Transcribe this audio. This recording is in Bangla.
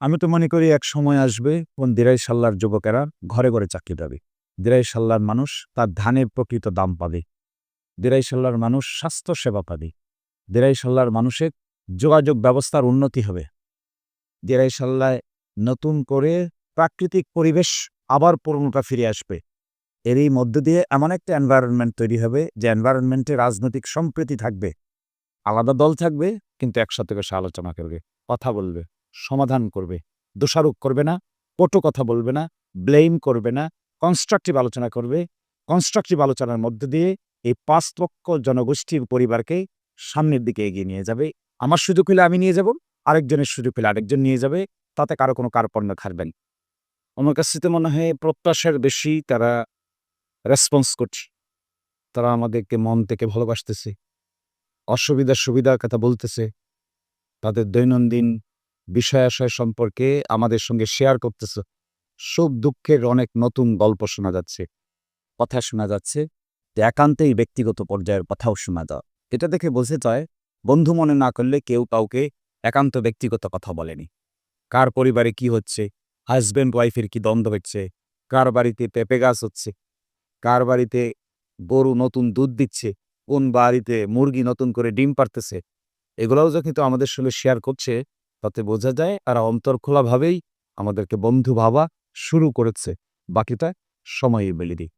আমি তো মনে করি এক সময় আসবে কোন দিরাই সাল্লার যুবকেরা ঘরে ঘরে চাকরি পাবে। দিরাই সাল্লার মানুষ তার ধানের প্রকৃত দাম পাবে। দিরাই সাল্লার মানুষ স্বাস্থ্য সেবা পাবে। দিরাই সাল্লার মানুষের যোগাযোগ ব্যবস্থার উন্নতি হবে। দিরাই সাল্লায় নতুন করে প্রাকৃতিক পরিবেশ আবার পূর্ণতা ফিরে আসবে। এরই মধ্য দিয়ে এমন একটা এনভায়রনমেন্ট তৈরি হবে যে এনভায়রনমেন্টে রাজনৈতিক সম্প্রীতি থাকবে। আলাদা দল থাকবে, কিন্তু একসাথে আলোচনা করবে, কথা বলবে। সমাধান করবে। দোষারোপ করবে না, কটু কথা বলবে না ব্লেম করবে না কনস্ট্রাকটিভ আলোচনা করবে। কনস্ট্রাকটিভ আলোচনার মধ্য দিয়ে এই পাঁচ লক্ষ জনগোষ্ঠীর পরিবারকে সামনের দিকে এগিয়ে নিয়ে যাবে। আমার সুযোগ হলে আমি নিয়ে যাব, আরেকজনের সুযোগ হলে আরেকজন নিয়ে যাবে, তাতে কারও কোনো কার্পণ্য খাটবেন আমার কাছে তো মনে হয় প্রত্যাশার বেশি তারা রেসপন্স করছে। তারা আমাদেরকে মন থেকে ভালোবাসতেছে। অসুবিধা সুবিধার কথা বলতেছে। তাদের দৈনন্দিন বিষয় আশয় সম্পর্কে আমাদের সঙ্গে শেয়ার করতেছে। সুখ দুঃখের অনেক নতুন গল্প শোনা যাচ্ছে, কথা শোনা যাচ্ছে। যে একান্তেই ব্যক্তিগত পর্যায়ের কথাও শোনা যায় এটা দেখে বোঝে যায়, বন্ধু মনে না করলে কেউ কাউকে একান্ত ব্যক্তিগত কথা বলেনি। কার পরিবারে কি হচ্ছে হাজব্যান্ড ওয়াইফের কি দ্বন্দ্ব হচ্ছে, কার বাড়িতে পেঁপে গাছ হচ্ছে, কার বাড়িতে গরু নতুন দুধ দিচ্ছে, কোন বাড়িতে মুরগি নতুন করে ডিম পারতেছে এগুলোও যখন তো আমাদের সঙ্গে শেয়ার করছে তাতে বোঝা যায় আর অন্তর খোলাভাবেই আমাদেরকে বন্ধু ভাবা শুরু করেছে। বাকিটা সময়ে মেলে দিই।